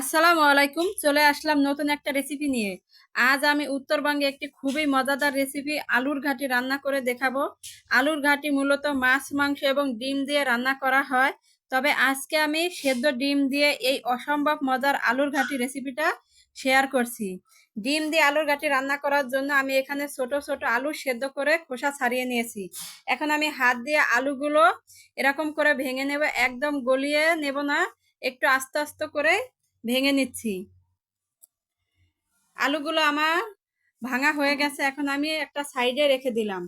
আসসালামু আলাইকুম। চলে আসলাম নতুন একটা রেসিপি নিয়ে। আজ আমি উত্তরবঙ্গে একটি খুবই মজাদার রেসিপি আলুর ঘাটি রান্না করে দেখাবো। আলুর ঘাটি মূলত মাছ, মাংস এবং ডিম দিয়ে রান্না করা হয়। তবে আজকে আমি সেদ্ধ ডিম দিয়ে এই অসম্ভব মজার আলুর ঘাটি রেসিপিটা শেয়ার করছি। ডিম দিয়ে আলুর ঘাটি রান্না করার জন্য আমি এখানে ছোট ছোট আলু সেদ্ধ করে খোসা ছাড়িয়ে নিয়েছি। এখন আমি হাত দিয়ে আলুগুলো এরকম করে ভেঙে নেব, একদম গলিয়ে নেব না। একটু আস্তে আস্তে করে ভেঙে নিচ্ছি। আলুগুলো আমার ভাঙা হয়ে গেছে, এখন আমি একটা সাইডে রেখে দিলাম।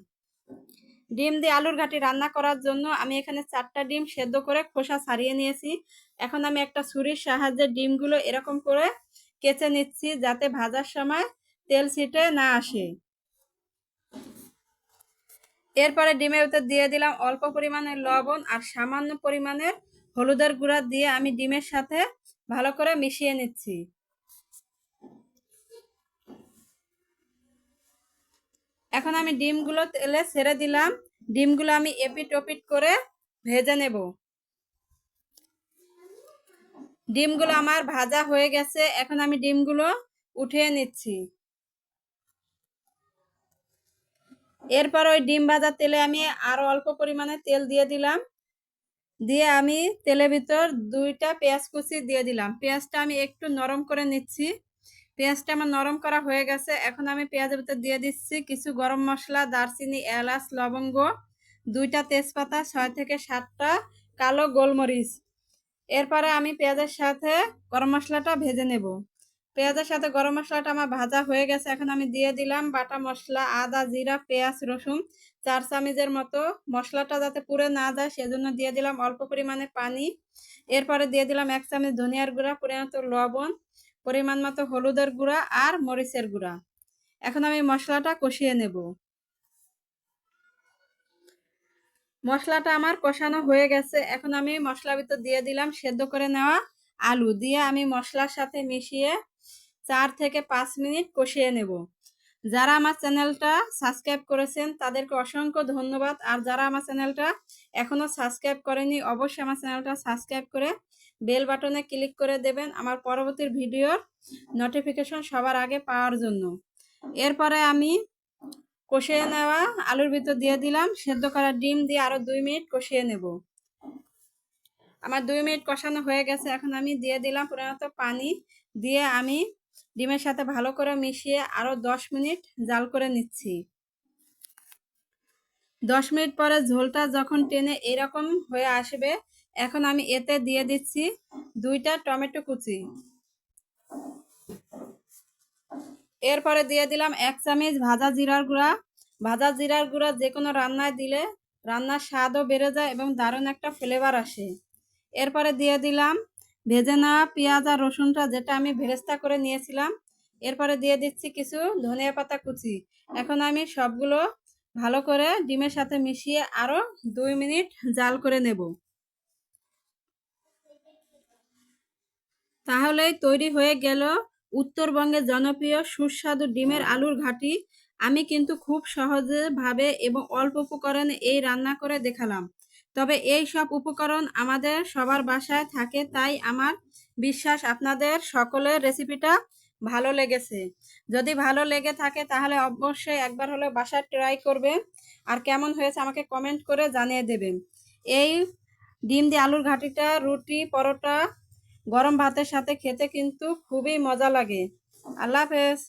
ডিম দিয়ে আলুর ঘাটি রান্না করার জন্য আমি এখানে চারটা ডিম সেদ্ধ করে খোসা ছাড়িয়ে নিয়েছি। এখন আমি একটা ছুরির সাহায্যে ডিমগুলো এরকম করে কেচে নিচ্ছি যাতে ভাজার সময় তেল ছিটে না আসে। এরপরে ডিমের ভিতর দিয়ে দিলাম অল্প পরিমাণের লবণ আর সামান্য পরিমাণের হলুদের গুঁড়া দিয়ে আমি ডিমের সাথে ভালো করে মিশিয়ে নিচ্ছি। এখন আমি ডিমগুলো তেলে ছেড়ে দিলাম। ডিমগুলো আমি এপিট ওপিট করে ভেজে নেব। ডিমগুলো আমার ভাজা হয়ে গেছে। এখন আমি ডিমগুলো উঠিয়ে নিচ্ছি। এরপর ওই ডিম ভাজা তেলে আমি আরও অল্প পরিমাণে তেল দিয়ে দিলাম। দিয়ে আমি তেলের ভিতর দুইটা পেঁয়াজ কুচি দিয়ে দিলাম। পেঁয়াজটা আমি একটু নরম করে নিচ্ছি। পেঁয়াজটা আমার নরম করা হয়ে গেছে। এখন আমি পেঁয়াজের ভিতর দিয়ে দিচ্ছি কিছু গরম মশলা, দারচিনি, এলাচ, লবঙ্গ, দুইটা তেজপাতা, ছয় থেকে সাতটা কালো গোলমরিচ। এরপরে আমি পেঁয়াজের সাথে গরম মশলাটা ভেজে নেব। পেঁয়াজের সাথে গরম মশলাটা আমার ভাজা হয়ে গেছে। এখন আমি দিয়ে দিলাম বাটা মশলা, আদা, জিরা, পেঁয়াজ, রসুন, চার চামিজের মতো। মশলাটা যাতে পুড়ে না যায় সেজন্য দিয়ে দিলাম অল্প পরিমাণে পানি। এরপরে দিয়ে দিলাম এক চামচ ধনিয়ার গুঁড়া পরিমাণ লবণ পরিমাণ মতো হলুদের গুঁড়া আর মরিচের গুঁড়া। এখন আমি মশলাটা কষিয়ে নেব। মশলাটা আমার কষানো হয়ে গেছে। এখন আমি মশলা ভিতর দিয়ে দিলাম সেদ্ধ করে নেওয়া আলু। দিয়ে আমি মশলার সাথে মিশিয়ে চার থেকে পাঁচ মিনিট কষিয়ে নেব। যারা আমার চ্যানেলটা সাবস্ক্রাইব করেছেন, তাদেরকে অসংখ্য ধন্যবাদ। আর যারা আমার চ্যানেলটা এখনও সাবস্ক্রাইব করেনি, অবশ্যই আমার চ্যানেলটা সাবস্ক্রাইব করে বেল বাটনে ক্লিক করে দেবেন আমার পরবর্তী ভিডিওর নোটিফিকেশন সবার আগে পাওয়ার জন্য। এরপরে আমি কষিয়ে নেওয়া আলুর ভিতর দিয়ে দিলাম, সেদ্ধ করা ডিম দিয়ে আরও দুই মিনিট কষিয়ে নেব। আমার দুই মিনিট কষানো হয়ে গেছে, এখন আমি দিয়ে দিলাম পুরোনত পানি দিয়ে আমি ডিমের সাথে ভালো করে মিশিয়ে আরও দশ মিনিট জাল করে নিচ্ছি। দশ মিনিট পরে ঝোলটা যখন টেনে এরকম হয়ে আসবে, এখন আমি এতে দিয়ে দিচ্ছি দুইটা টমেটো কুচি। এরপরে দিয়ে দিলাম এক চামচ ভাজা জিরার গুঁড়া। ভাজা জিরার গুঁড়া যে কোনো রান্নায় দিলে রান্নার স্বাদও বেড়ে যায় এবং দারুণ একটা ফ্লেভার আসে। এরপরে দিয়ে দিলাম ভেজে নেওয়া পেঁয়াজ আর রসুনটা যেটা আমি ভেরেস্তা করে নিয়েছিলাম, এরপরে দিয়ে দিচ্ছি কিছু ধনিয়া পাতা কুচি। এখন আমি সবগুলো ভালো করে ডিমের সাথে মিশিয়ে আরও দুই মিনিট জাল করে নেব। তাহলেই তৈরি হয়ে গেল উত্তরবঙ্গের জনপ্রিয় সুস্বাদু ডিমের আলুর ঘাটি। আমি কিন্তু খুব সহজভাবে এবং অল্প উপকরণে এই রান্না করে দেখালাম। তবে এই সব উপকরণ আমাদের সবার বাসায় থাকে, তাই আমার বিশ্বাস আপনাদের সকলের রেসিপিটা ভালো লেগেছে। যদি ভালো লেগে থাকে তাহলে অবশ্যই একবার হলে বাসায় ট্রাই করবেন। আর কেমন হয়েছে আমাকে কমেন্ট করে জানিয়ে দেবেন। এই ডিম দিয়ে আলুর ঘাটিটা, রুটি, পরোটা, গরম ভাতের সাথে খেতে কিন্তু খুবই মজা লাগে। আল্লাহ হাফেজ।